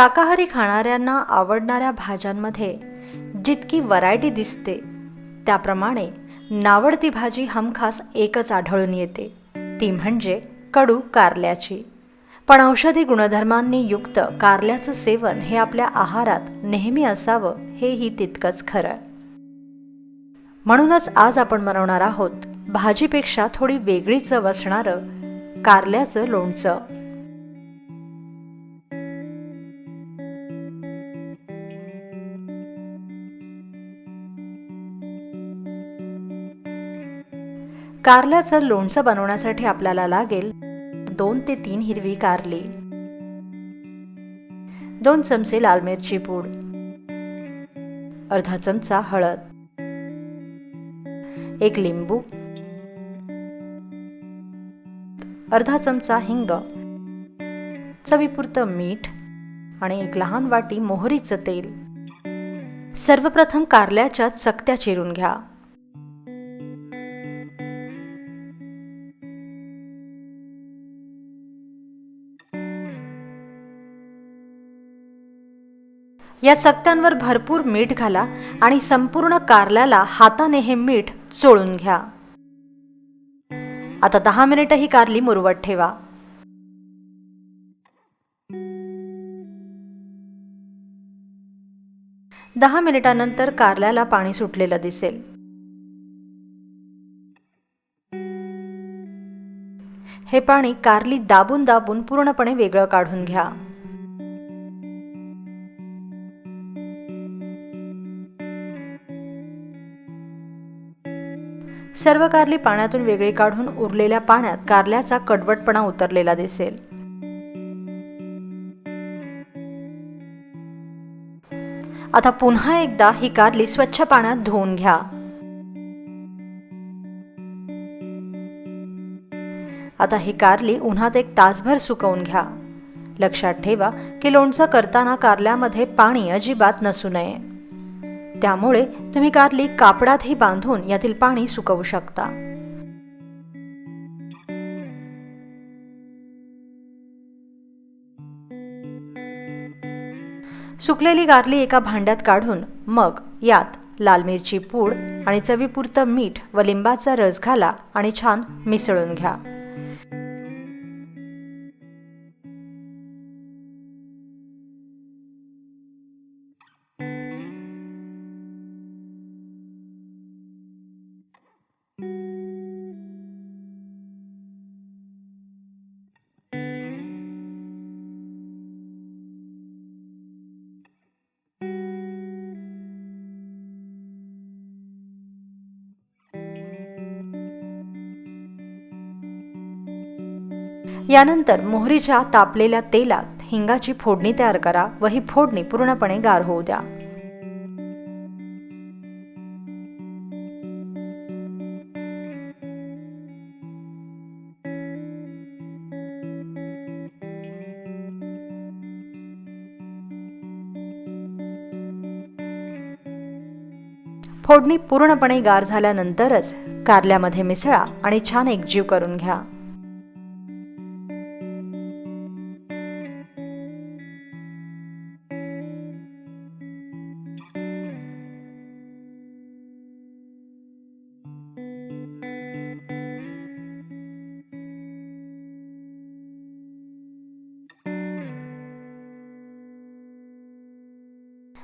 शाकाहारी खाणाऱ्यांना आवडणाऱ्या भाज्यांमध्ये जितकी व्हरायटी दिसते त्याप्रमाणे नावडती भाजी हमखास एकच आढळून येते. ती म्हणजे कडू कारल्याची. पण औषधी गुणधर्मांनी युक्त कारल्याचं सेवन हे आपल्या आहारात नेहमी असावं हेही तितकंच खरं. म्हणूनच आज आपण बनवणार आहोत भाजीपेक्षा थोडी वेगळी चव असणारं कारल्याचं लोणचं. कारल्याचं लोणचं बनवण्यासाठी आपल्याला लागेल दोन ते तीन हिरवी कारली. दोन चमचे लाल मिरची पूड. अर्धा चमचा हळद. एक लिंबू. अर्धा चमचा हिंग. चवीपुरतं मीठ आणि एक लहान वाटी मोहरीचं तेल. सर्वप्रथम कारल्याच्या चकत्या चिरून घ्या. या चकत्यांवर भरपूर मीठ घाला आणि संपूर्ण कारल्याला हाताने हे मीठ चोळून घ्या. आता दहा मिनिटं ही कारली मुरवत ठेवा. दहा मिनिटानंतर कारल्याला पाणी सुटलेलं दिसेल. हे पाणी कारली दाबून दाबून पूर्णपणे वेगळं काढून घ्या. सर्व कारली पाण्यातून वेगळी काढून उरलेल्या पाण्यात कारल्याचा कडवटपणा उतरलेला दिसेल. आता पुन्हा एकदा ही कारली स्वच्छ पाण्यात धुवून घ्या. आता ही कारली उन्हात एक तासभर सुकवून घ्या. लक्षात ठेवा की लोणचं करताना कारल्यामध्ये पाणी अजिबात नसू नये. त्यामुळे तुम्ही कारली कापडातही बांधून यातील पाणी सुकवू शकता. सुकलेली गारली एका भांड्यात काढून मग यात लाल मिरची पूड आणि चवीपुरतं मीठ व लिंबाचा रस घाला आणि छान मिसळून घ्या. यानंतर मोहरीच्या तापलेल्या तेलात हिंगाची फोडणी तयार करा व ही फोडणी पूर्णपणे गार होऊ द्या. फोडणी पूर्णपणे गार झाल्यानंतरच कारल्यामध्ये मिसळा आणि छान एकजीव करून घ्या.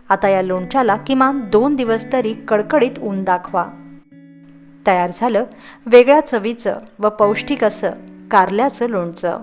आता या लोणच्याला किमान दोन दिवस तरी कडकडीत ऊन दाखवा. तयार झालं वेगळ्या चवीचं व पौष्टिक असं कारल्याचं लोणचं.